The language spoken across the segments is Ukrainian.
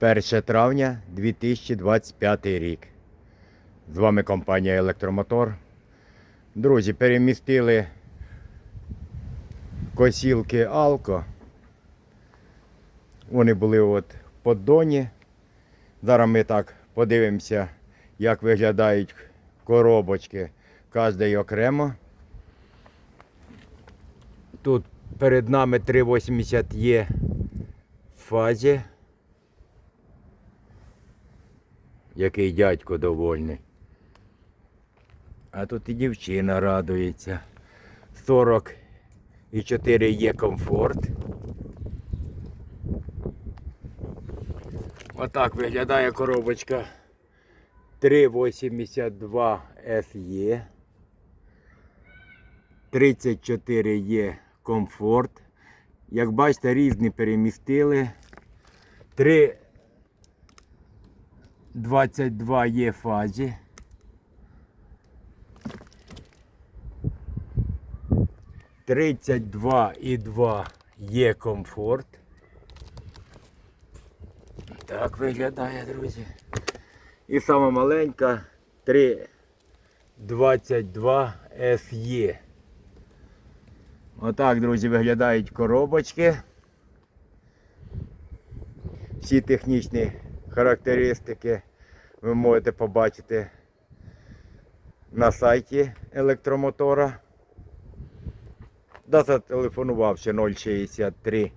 1 травня 2025 рік. З вами компанія Електромотор. Друзі, перемістили косілки Алко. Вони були от в поддоні. Зараз ми так подивимося, як виглядають коробочки кожної окремо. Тут перед нами 380 є в фазі. Який дядько довольний. А тут і дівчина радується. 40 і 4 є комфорт. Отак виглядає коробочка 382 FE. 34 є комфорт. Як бачите, різні перемістили. 3 22 є фазі. Тридцять два і два є комфорт. Так виглядає, друзі. І сама маленька 3,22 FE. Отак, друзі, виглядають коробочки. Всі технічні характеристики ви можете побачити на сайті електромотора. Да, зателефонував ще 063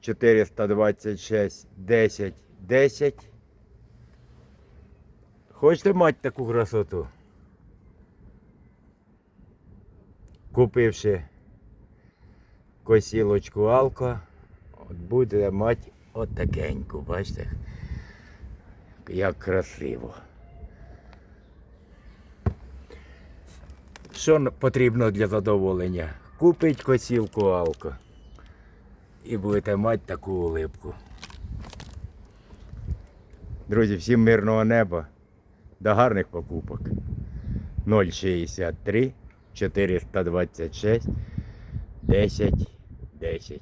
426 10 10. Хочете мати таку красоту? Купивши косілочку Алко, от буде мати от такеньку, бачите? Як красиво. Що потрібно для задоволення? Купить косілку Алко. І будете мати таку улипку. Друзі, всім мирного неба. До гарних покупок. 063 426 10 10.